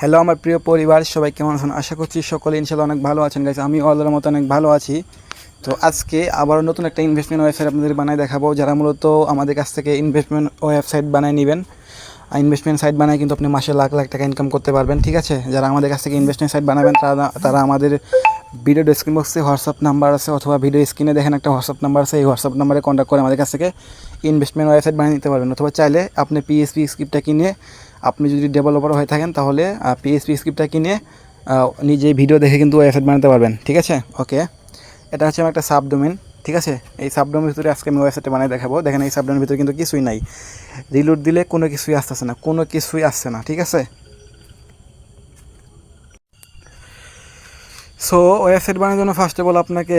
Hello আমার প্রিয় পরিবার, সবাই কেমন আছেন? আশা করছি সকলে ইনশাল্লাহ অনেক ভালো আছেন। গাইস আমি আল্লাহর মতো অনেক ভালো আছি। তো আজকে আবার নতুন একটা ইনভেস্টমেন্ট ওয়েবসাইট আপনাদের বানায় দেখাবো, যারা মূলত আমাদের কাছ থেকে ইনভেস্টমেন্ট ওয়েবসাইট বানায় নেবেন। ইনভেস্টমেন্ট সাইট বানায় কিন্তু আপনি মাসে লাখ লাখ টাকা ইনকাম করতে পারবেন, ঠিক আছে? যারা আমাদের কাছ থেকে ইনভেস্টমেন্ট সাইট বানাবেন, তারা তারা আমাদের ভিডিও ডেসক্রিপশন বক্সে হোয়াটসঅ্যাপ নাম্বার আছে, অথবা ভিডিও স্ক্রিনে দেখেন একটা হোয়াটসঅ্যাপ নাম্বার আছে, এই হোয়াটসঅ্যাপ নাম্বারে কন্ট্যাক্ট করে আমাদের কাছ থেকে ইনভেস্টমেন্ট ওয়েবসাইট বানিয়ে নিতে পারবেন। অথবা চাইলে আপনি পিএসপি স্ক্রিপ্টটা কিনে আপনি যদি ডেভেলপার হয়ে থাকেন, তাহলে পিএসপি স্ক্রিপ্টটা কিনে নিজেই ভিডিও দেখে কিন্তু ওয়েবসাইট বানাতে পারবেন, ঠিক আছে? ওকে এটা হচ্ছে আমার একটা সাবডোমেন ঠিক আছে? এই সাবডোমের ভিতরে আজকে আমি ওয়েবসাইটে বানিয়ে দেখাবো। দেখেন, এই সাবডোমের ভিতরে কিন্তু কিছুই নাই। রিলোড দিলে কোনো কিছুই আসতেছে না, কোনো কিছুই আসছে না, ঠিক আছে? সো ওয়েবসাইট বানানোর জন্য ফার্স্ট অফ অল আপনাকে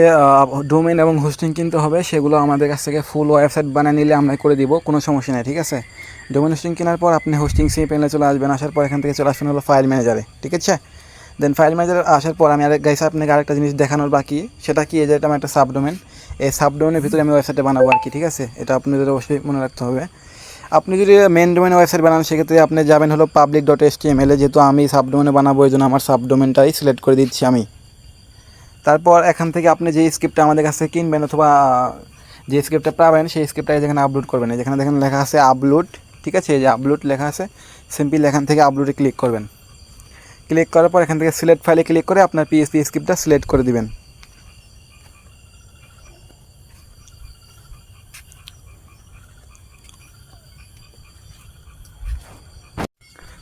ডোমেন এবং হোস্টিং কিনতে হবে। সেগুলো আমাদের কাছ থেকে ফুল ওয়েবসাইট বানিয়ে নিলে আমরা করে দিব, কোনো সমস্যা নেই, ঠিক আছে? ডোমেন হোস্টিং কেনার পর আপনি হোস্টিং সি পেলে চলে আসবেন, আসার পর এখান থেকে চলে আসবেন হলো ফাইল ম্যানেজারে ঠিক আছে? দেন ফাইল ম্যানেজার আসার পর আমি আরেক গাইছে আপনাকে আরেকটা জিনিস দেখানোর বাকি, সেটা কি? যে এটা আমার একটা সাবডোমেন এই সাবডোমেনের ভিতরে আমি ওয়েবসাইটে বানাবো আর কি, ঠিক আছে? এটা আপনাদের অবশ্যই মনে রাখতে হবে। আপনি যদি মেন ডোমেন ওয়েবসাইট বানান, সেক্ষেত্রে আপনি যাবেন হলো পাবলিক ডট এস এলে যেহেতু আমি সাবডোমেনে বানাবো, এই জন্য আমার সাবডোমেনটাই সিলেক্ট করে দিচ্ছি আমি। তারপর এখান থেকে আপনি যে স্ক্রিপ্টটা আমাদের কাছ কিনবেন অথবা, যে স্ক্রিপ্টটা পাবেন, সেই স্ক্রিপ্টটা যেখানে আপলোড করবেন। যেখানে দেখেন লেখা আছে আপলোড ঠিক আছে? এই যে আপলোড লেখা আছে সিম্পল এখান থেকে আপলোডে ক্লিক করবেন। ক্লিক করার পর এখান থেকে সিলেক্ট ফাইলে ক্লিক করে আপনার পিএসপি স্ক্রিপ্টটা সিলেক্ট করে দিবেন।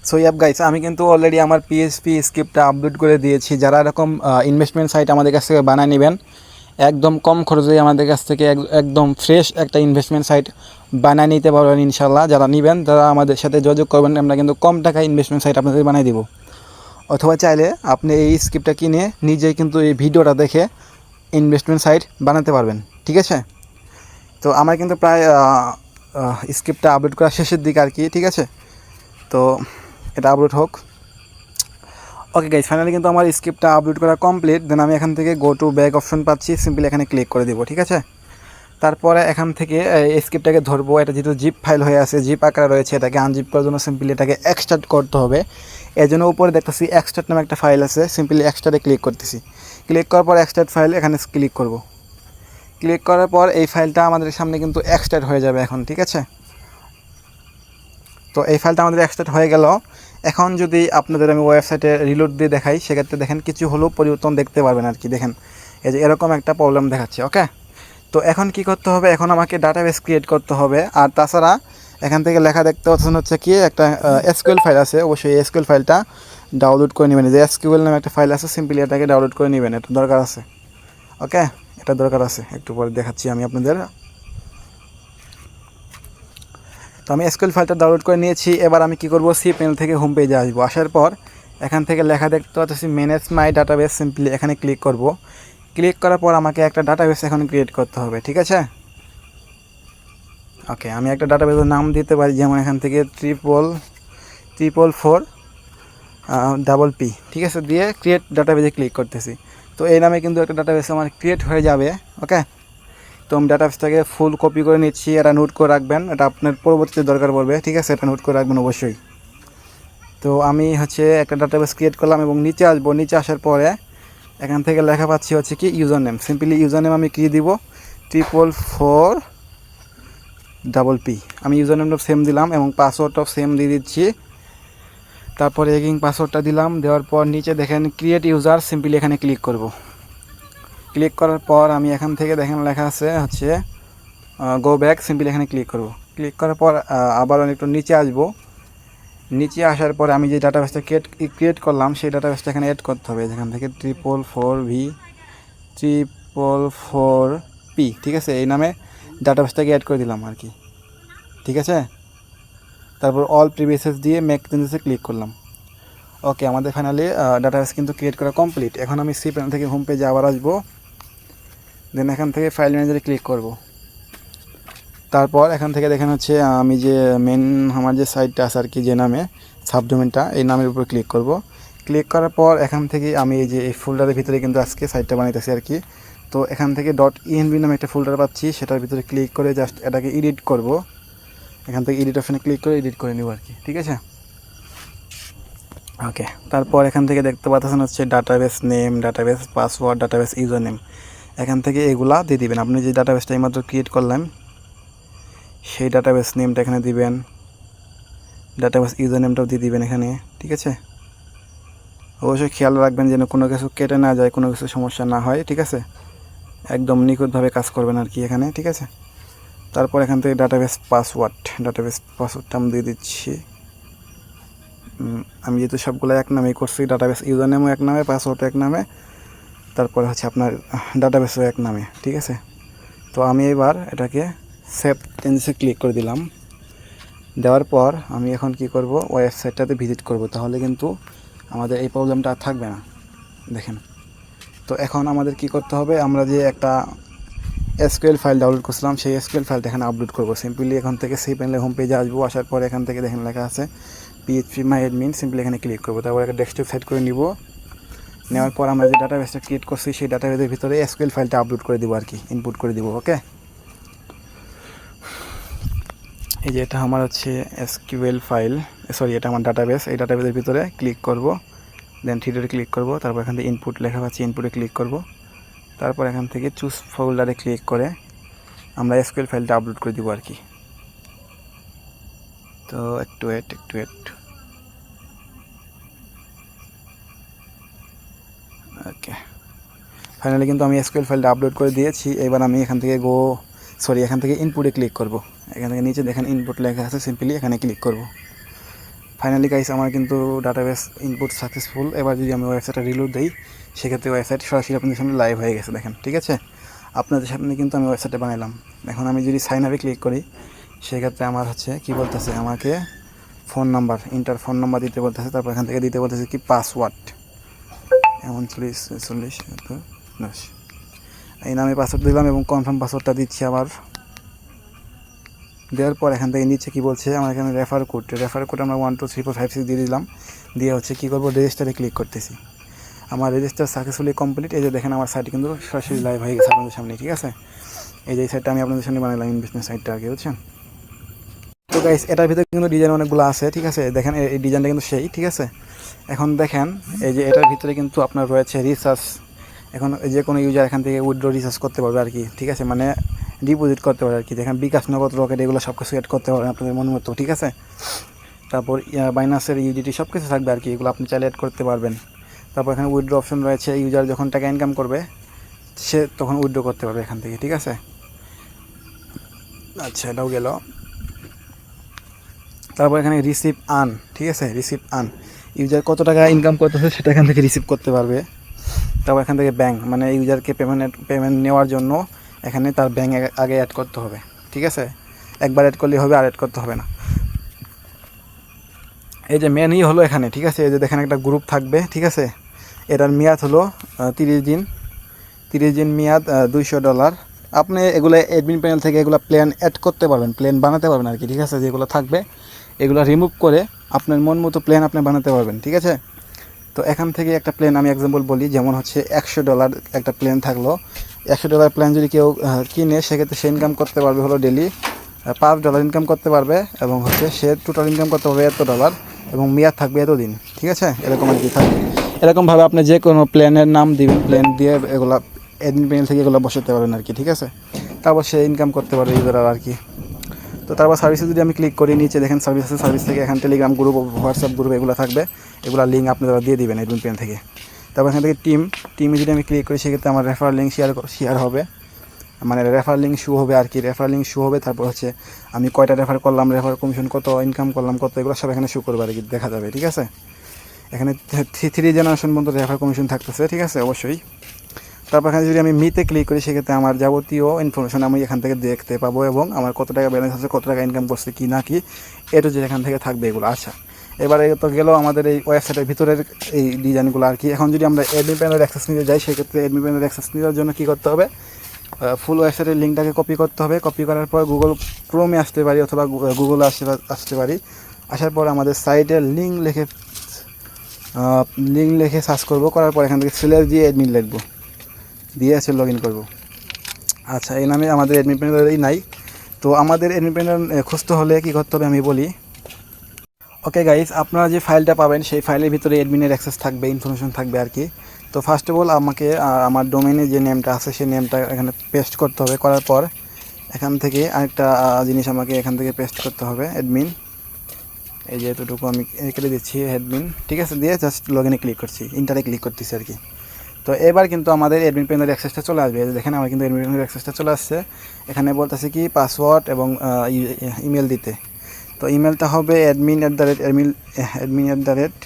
সো ইয়াব গাইস আমি কিন্তু অলরেডি আমার পিএসপি স্ক্রিপ্টটা আপলোড করে দিয়েছি। যারা এরকম ইনভেস্টমেন্ট সাইট আমাদের কাছ থেকে বানায় নেবেন, একদম কম খরচে আমাদের কাছ থেকে এক- একদম ফ্রেশ একটা ইনভেস্টমেন্ট সাইট বানায় নিতে পারবেন ইনশাল্লাহ যারা নেবেন, তারা আমাদের সাথে যোগাযোগ করবেন। আমরা কিন্তু কম টাকায় ইনভেস্টমেন্ট সাইট আপনাদের বানিয়ে দেবো। অথবা চাইলে আপনি এই স্ক্রিপ্টটা কিনে নিজেই কিন্তু এই ভিডিওটা দেখে ইনভেস্টমেন্ট সাইট বানাতে পারবেন। ঠিক আছে? তো আমার কিন্তু প্রায় স্ক্রিপ্টটা আপলোড করা শেষের দিকে আর কি, ঠিক আছে? তো এটা আপলোড হোক। ওকে গাইজ ফাইনালি কিন্তু আমার স্ক্রিপ্টটা আপলোড করা কমপ্লিট দেন আমি এখান থেকে গো টু ব্যাক অপশন পাচ্ছি। সিম্পলি এখানে ক্লিক করে দেবো, ঠিক আছে? তারপরে এখান থেকে স্ক্রিপ্টটাকে ধরবো। এটা যেহেতু জিপ ফাইল হয়ে আছে জিপ আকারে রয়েছে, এটাকে আনজিপ করার জন্য সিম্পলি এটাকে এক্সট্রাক্ট করতে হবে। এর জন্য উপরে দেখতেছি এক্সট্রাক্ট নামে একটা ফাইল আছে সিম্পলি এক্সট্রাটে ক্লিক করতেছি। ক্লিক করার পর এক্সট্রাক্ট ফাইল এখানে ক্লিক করব। ক্লিক করার পর এই ফাইলটা আমাদের সামনে কিন্তু এক্সট্রাক্ট হয়ে যাবে এখন, ঠিক আছে? তো এই ফাইলটা আমাদের এক্সট্রাক্ট হয়ে গেল। এখন যদি আপনাদের আমি ওয়েবসাইটে রিলোড দিয়ে দেখাই, সেক্ষেত্রে দেখেন কিছু হলেও পরিবর্তন দেখতে পারবেন আর কি, দেখেন। এই যে এরকম একটা প্রবলেম দেখাচ্ছে ওকে তো এখন কি করতে হবে? এখন আমাকে ডাটাবেস ক্রিয়েট করতে হবে। আর তাছাড়া এখান থেকে লেখা দেখতে পাচ্ছেন হচ্ছে কি, একটা এসকিউএল ফাইল আছে। অবশ্যই এসকিউএল ফাইলটা ডাউনলোড করে নেবেন। যে এসকিউএল নামে একটা ফাইল আছে সিম্পলি এটাকে ডাউনলোড করে নেবেন। এটা দরকার আছে। ওকে এটা দরকার আছে। একটু পরে দেখাচ্ছি আমি আপনাদের। তো আমি এসকিউএল ফাইলটা ডাউনলোড করে নিয়েছি। এবার আমি কি করব? সি প্যানেল থেকে হোম পেজে আসব। আসার পর এখান থেকে লেখা দেখতে পাচ্ছি ম্যানেজ মাই ডাটাবেস সিম্পলি এখানে ক্লিক করব। ক্লিক করার পর আমাকে একটা ডাটাবেস এখন ক্রিয়েট করতে হবে, ঠিক আছে? ওকে আমি একটা ডাটাবেসের নাম দিতে পারি, যেমন এখান থেকে triple triple four double P ঠিক আছে? দিয়ে ক্রিয়েট ডাটাবেসে ক্লিক করতেছি। তো এই নামে কিন্তু একটা ডাটাবেস আমার ক্রিয়েট হয়ে যাবে ওকে তো আমি ডাটাবেসটাকে ফুল কপি করে নিচ্ছি, এটা নোট করে রাখবেন, এটা আপনার পরবর্তীতে দরকার পড়বে, ঠিক আছে? এটা নোট করে রাখবেন অবশ্যই। তো আমি হচ্ছে একটা ডাটাবেস ক্রিয়েট করলাম এবং নিচে আসব, নিচে আসার পরে এখান থেকে লেখা পাচ্ছি হচ্ছে কি user name simply user name আমি কী দিব? ট্রিপল ফোর ডাবল পি আমি ইউজার নেমটা সেম দিলাম এবং পাসওয়ার্ডটাও সেম দিয়ে দিচ্ছি। তারপরে এগিং পাসওয়ার্ডটা দিলাম, দেওয়ার পর নিচে দেখেন ক্রিয়েট ইউজার সিম্পলি এখানে ক্লিক করব। ক্লিক করার পর আমি এখান থেকে দেখেন লেখা আছে হচ্ছে গো ব্যাক সিম্পলি এখানে ক্লিক করব। ক্লিক করার পর আবার একটু নিচে আসব। নিচে আসার পর আমি যে ডাটাবেসটা ক্রিয়েট ক্রিয়েট করলাম, সেই ডাটাবেসটা এখানে অ্যাড করতে হবে। যেখান থেকে triple four V triple four P ঠিক আছে? এই নামে ডাটাবেসটাকে অ্যাড করে দিলাম আর কি ঠিক আছে? তারপর অল প্রিভিয়াসেস দিয়ে মেক চেঞ্জেসে ক্লিক করলাম। ওকে আমাদের ফাইনালি ডাটাবেস কিন্তু ক্রিয়েট করা কমপ্লিট এখন আমি সি প্যানেল থেকে হোম পেজে আবার আসব। দেন এখান থেকে ফাইল ম্যানেজারে ক্লিক করব। তারপর এখান থেকে দেখেন হচ্ছে, আমি যে মেন আমার যে সাইটটা আছে আর কি, যে নামে সাবডোমেনটা এই নামের উপর ক্লিক করব। ক্লিক করার পর এখান থেকে আমি এই যে এই ফোল্ডারের ভিতরে কিন্তু আজকে সাইটটা বানাইতেছি আর কি। তো এখান থেকে. ডট ইএনবি নামে একটা ফোল্ডার পাচ্ছি, সেটার ভিতরে ক্লিক করে জাস্ট এটাকে এডিট করব। এখান থেকে এডিট অপশানে ক্লিক করে এডিট করে নেব আর কি, ঠিক আছে? ওকে তারপর এখান থেকে দেখতে পাচ্ছেন হচ্ছে database name database password database user name এখান থেকে এগুলা দিয়ে দিবেন। আপনি যে ডাটাবেসটা এইমাত্র ক্রিয়েট করলেন সেই ডাটাবেস নেমটা এখানে দিবেন। ডাটাবেস ইউজার নেমটাও দিয়ে দিবেন এখানে, ঠিক আছে? অবশ্যই খেয়াল রাখবেন যেন কোনো কিছু কেটে না যায়, কোনো কিছু সমস্যা না হয়, ঠিক আছে? একদম নিখুঁতভাবে কাজ করবেন আর কি এখানে, ঠিক আছে? তারপর এখান থেকে ডাটাবেস পাসওয়ার্ড ডাটাবেস পাসওয়ার্ডটা আমি দিয়ে দিচ্ছি। আমি যেহেতু সবগুলো এক নামেই করছি ডাটাবেস ইউজার নেমও এক নামে পাসওয়ার্ডও এক নামে, তারপরে হচ্ছে আপনার ডাটাবেসও এক নামে, ঠিক আছে? তো আমি এবার এটাকে সেভ চেঞ্জেসে ক্লিক করে দিলাম। দেওয়ার পর আমি এখন কি করব? ওয়েবসাইটটাতে ভিজিট করব। তাহলে কিন্তু আমাদের এই প্রবলেমটা আর থাকবে না। দেখেন। তো এখন আমাদের কি করতে হবে? আমরা যে একটা এসকিউএল ফাইল ডাউনলোড করছিলাম, সেই এসকিউএল ফাইলটা এখানে আপলোড করব। সিম্পলি এখান থেকে সেই প্যানেলে হোম পেজে আসব। আসার পর এখান থেকে দেখেন লেখা আছে পিএইচপি মাই অ্যাডমিন সিম্পলি এখানে ক্লিক করব। তারপর একটা ডেস্কটপ সেট করে নিব। নেওয়ার পর আমরা যে ডাটাবেসটা ক্রিয়েট করছি, সেই ডাটাবেসের ভিতরে এসকিউএল ফাইলটা আপলোড করে দিব আর কি ইনপুট করে দিব ওকে এই যে এটা আমার হচ্ছে এসকিউএল ফাইল, সরি, এটা আমার ডাটাবেস এই ডাটাবেসের ভিতরে ক্লিক করব দেন থ্রিডে ক্লিক করব, তারপর এখান থেকে ইনপুট লেখা পাচ্ছি ইনপুটে ক্লিক করব, তারপর এখান থেকে চুজ ফোল্ডারে ক্লিক করে আমরা এসকিউএল ফাইলটা আপলোড করে দিব আর কি তো একটু ওয়েট একটু ওয়েট ওকে ফাইনালি কিন্তু আমি এসকিউএল ফাইলটা আপলোড করে দিয়েছি, এবার আমি এখান থেকে গো সরি এখান থেকে ইনপুটে ক্লিক করব। এখান থেকে নিচে দেখেন ইনপুট লেখা আছে সিম্পলি এখানে ক্লিক করব। ফাইনালি গাইস আমার কিন্তু ডাটাবেস ইনপুট সাকসেসফুল এবার যদি আমি ওয়েবসাইটটা রিলোড দিই, সেক্ষেত্রে ওয়েবসাইট সরাসরি আপনাদের সামনে লাইভ হয়ে গেছে, দেখেন, ঠিক আছে? আপনাদের সামনে কিন্তু আমি ওয়েবসাইটে বানাইলাম। এখন আমি যদি সাইন আপে ক্লিক করি, সেক্ষেত্রে আমার হচ্ছে কি বলতেছে? আমাকে phone number enter phone number দিতে বলতেছে, তারপর এখান থেকে দিতে বলতেছে কি পাসওয়ার্ড উনচল্লিশ চল্লিশ দশ। এই নামে পাসওয়ার্ড দিলাম এবং কনফার্ম পাসওয়ার্ডটা দিচ্ছি আবার। দেওয়ার পর এখান থেকে নিচে কি বলছে? আমার এখানে রেফার কোড রেফার কোড আমরা one two three four five six দিয়ে দিলাম। দিয়ে হচ্ছে কী করব? রেজিস্টারে ক্লিক করতেছি। আমার রেজিস্টার সাকসেসফুলি কমপ্লিট এই যে দেখেন আমার সাইট কিন্তু সরাসরি লাইভ হয়ে গেছে আপনাদের সামনে, ঠিক আছে? এই যে সাইটটা আমি আপনাদের সামনে বানালাম ইনভেস্টমেন্ট সাইটটা আগে বুঝছেন? তো গাইস এটার ভিতরে কিন্তু ডিজাইন অনেকগুলো আছে, ঠিক আছে? দেখেন এই ডিজাইনটা কিন্তু সেই, ঠিক আছে? এখন দেখেন, এই যে এটার ভিতরে কিন্তু আপনার রয়েছে রিসার্চ এখন যে কোনো ইউজার এখান থেকে উইড্রো রিচার্জ করতে পারবে আর কি, ঠিক আছে? মানে ডিপোজিট করতে পারবে আর কি। দেখেন, বিকাশ নগদ রকেট এগুলো সব কিছু অ্যাড করতে পারবেন আপনাদের মন মতো, ঠিক আছে? তারপর বাইনাসের ইউডিটি সব কিছু থাকবে আর কি, এগুলো আপনি চাইলে অ্যাড করতে পারবেন। তারপর এখানে উইড্রো অপশন রয়েছে ইউজার যখন টাকা ইনকাম করবে, সে তখন উইড্রো করতে পারবে এখান থেকে, ঠিক আছে? আচ্ছা এটাও গেল। তারপর এখানে রিসিভ আন ঠিক আছে? রিসিভ আন ইউজার কত টাকা ইনকাম করতেছে সেটা এখান থেকে রিসিভ করতে পারবে। তারপর এখান থেকে ব্যাংক মানে ইউজারকে পেমেন্ট পেমেন্ট নেওয়ার জন্য এখানে তার ব্যাঙ্ক আগে অ্যাড করতে হবে, ঠিক আছে? একবার অ্যাড করলেই হবে, আর অ্যাড করতে হবে না। এই যে মেনই হলো এখানে, ঠিক আছে? এই যে দেখেন একটা গ্রুপ থাকবে, ঠিক আছে? এটার মেয়াদ হলো তিরিশ দিন। তিরিশ দিন মেয়াদ দুইশো ডলার আপনি এগুলো অ্যাডমিন প্যানেল থেকে এগুলো প্ল্যান অ্যাড করতে পারবেন প্ল্যান বানাতে পারবেন আর কি, ঠিক আছে? যেগুলো থাকবে, এগুলো রিমুভ করে আপনার মন মতো প্ল্যান আপনি বানাতে পারবেন, ঠিক আছে? তো এখান থেকে একটা প্ল্যান আমি এক্সাম্পল বলি, যেমন হচ্ছে একশো ডলার একটা প্ল্যান থাকল। একশো ডলার প্ল্যান যদি কেউ কিনে, সেক্ষেত্রে সে ইনকাম করতে পারবে হলো ডেলি পাঁচ ডলার ইনকাম করতে পারবে এবং হচ্ছে সে টোটাল ইনকাম করতে পারবে এত ডলার এবং মেয়াদ থাকবে এত দিন ঠিক আছে? এরকম আর কি থাকবে এরকমভাবে আপনি যে কোনো প্ল্যানের নাম দিবেন প্ল্যান দিয়ে এগুলা অ্যাডমিন প্যানেল থেকে এগুলো বসাতে পারবেন আর কি, ঠিক আছে? তারপর সে ইনকাম করতে পারবে ইউজার আর কি। তো তারপর সার্ভিসে যদি আমি ক্লিক করি, নিচে দেখেন সার্ভিস আছে সার্ভিস থেকে এখান টেলিগ্রাম গ্রুপ হোয়াটসঅ্যাপ গ্রুপ এগুলো থাকবে। এগুলো লিঙ্ক আপনারা দিয়ে দেবেন অ্যাডমিন প্যানেল থেকে। তারপর এখান থেকে টিম টিমে যদি আমি ক্লিক করি, সেক্ষেত্রে আমার রেফার লিঙ্ক শেয়ার শেয়ার হবে। মানে রেফার লিঙ্ক শু হবে আর কি। রেফার লিঙ্ক শু হবে, তারপর হচ্ছে আমি কয়টা রেফার করলাম রেফার কমিশন কত ইনকাম করলাম কত, এগুলো সব এখানে শু করবে আর কি, দেখা যাবে, ঠিক আছে? এখানে থ্রি জেনারেশন পর্যন্ত রেফার কমিশন থাকতেছে, ঠিক আছে? অবশ্যই। তারপর এখানে যদি আমি মিতে ক্লিক করি, সেক্ষেত্রে আমার যাবতীয় ইনফরমেশন আমি এখান থেকে দেখতে পাবো এবং আমার কত টাকা ব্যালেন্স আছে, কত টাকা ইনকাম করছে কি না কি এটা যে এখান থেকে থাকবে এগুলো। আচ্ছা এবারে তো গেল আমাদের এই ওয়েবসাইটের ভিতরের এই ডিজাইনগুলো আর কি। এখন যদি আমরা এডমি প্যানের অ্যাক্সেস নিতে যাই, সেক্ষেত্রে অ্যাডমিন প্যানের অ্যাক্সেস নেওয়ার জন্য কী করতে হবে? ফুল ওয়েবসাইটের লিঙ্কটাকে কপি করতে হবে। কপি করার পর গুগল ক্রোমে আসতে পারি অথবা গুগলে আসতে আসতে পারি। আসার পর আমাদের সাইটের লিঙ্ক লিখে লিঙ্ক লিখে সার্চ করব। করার পর এখান থেকে সেলের দিয়ে অ্যাডমিন লিখব। দিয়ে আছে লগ ইন করব। আচ্ছা এই নামে আমাদের অ্যাডমিন প্যানেলেরই নাই। তো আমাদের অ্যাডমিন প্যানেল খুঁজতে হলে কী করতে হবে আমি বলি। ওকে গাইস আপনারা যে ফাইলটা পাবেন, সেই ফাইলের ভিতরে অ্যাডমিনের অ্যাক্সেস থাকবে ইনফরমেশন থাকবে আর কি। তো ফার্স্ট অফ অল আমাকে আমার ডোমেনে যে নেমটা আছে, সেই নেমটা এখানে পেস্ট করতে হবে। করার পর এখান থেকে আরেকটা জিনিস আমাকে এখান থেকে পেস্ট করতে হবে অ্যাডমিন এই যে এতটুকু আমি কেটে দিচ্ছি অ্যাডমিন ঠিক আছে, দিয়ে জাস্ট লগ ইনে ক্লিক করছি ইন্টারে ক্লিক করতেছি আর কি। তো এবার কিন্তু আমাদের অ্যাডমিন প্যানেলের অ্যাক্সেসটা চলে আসবে। দেখেন, আমার কিন্তু অ্যাডমিন প্যানেলের অ্যাক্সেসটা চলে আসছে। এখানে বলতেছে কি পাসওয়ার্ড এবং ইমেল দিতে। তো ইমেলটা হবে admin at the rate admin admin at the rate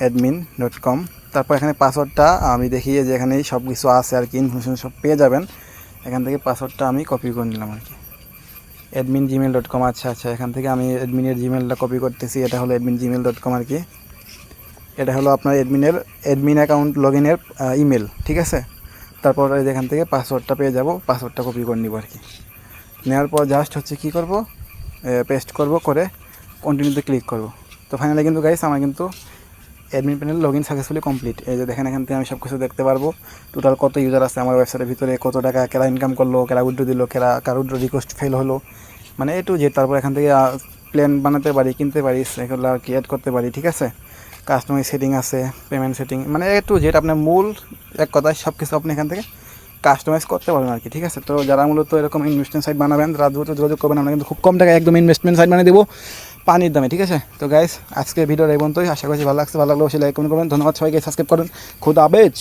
admin dot com তারপর এখানে পাসওয়ার্ডটা আমি দেখি যে এখানে সব কিছু আছে আর কি ইনফরমেশন সব পেয়ে যাবেন। এখান থেকে পাসওয়ার্ডটা আমি কপি করে নিলাম আর কি। অ্যাডমিন জিমেল ডট কম আচ্ছা আচ্ছা এখান থেকে আমি অ্যাডমিনের জিমেলটা কপি করতেছি। এটা হলো অ্যাডমিন জিমেল ডট কম আর কি। এটা হলো আপনার অ্যাডমিনের অ্যাডমিন অ্যাকাউন্ট লগ ইনের ইমেল ঠিক আছে? তারপর এখান থেকে পাসওয়ার্ডটা পেয়ে যাব পাসওয়ার্ডটা কপি করে নিব আর কি। নেওয়ার পর জাস্ট হচ্ছে কি করব? পেস্ট করব, করে কন্টিনিউতে ক্লিক করব। তো ফাইনালি কিন্তু গাইস আমার কিন্তু admin panel log in successfully complete এই যে দেখেন, এখান থেকে আমি সব কিছু দেখতে পারব। টোটাল কত ইউজার আছে আমার ওয়েবসাইটের ভিতরে, কত টাকা, কেরা ইনকাম করল, কেরা উইড্রো দিল, কেরা কার উইড্রো রিকোয়েস্ট ফেল হলো। মানে এ টু তারপর এখান থেকে প্ল্যান বানাতে পারি, কিনতে পারি, এগুলো আর কি অ্যাড করতে পারি, ঠিক আছে? কাস্টমাইজ সেটিং আছে পেমেন্ট সেটিং মানে এ টু জেড আপনার মূল এক কথায় সব কিছু আপনি এখান থেকে কাস্টমাইজ করতে পারবেন আর কি ঠিক আছে? তো যারা মূলত এরকম ইনভেস্টমেন্ট সাইট বানাবেন তারা দ্রুত যোগাযোগ করবেন, আমরা কিন্তু খুব কম টাকায় একদম ইনভেস্টমেন্ট সাইট বানিয়ে দেবো পানির দামে, ঠিক আছে? তো গাইস আজকে ভিডিওর এই পর্যন্তই। আশা করছি ভালো লাগছে, ভালো লাগলে অবশ্যই লাইক কমেন্ট করবেন। ধন্যবাদ সবাইকে সাবস্ক্রাইব করুন। খুদ আবেজ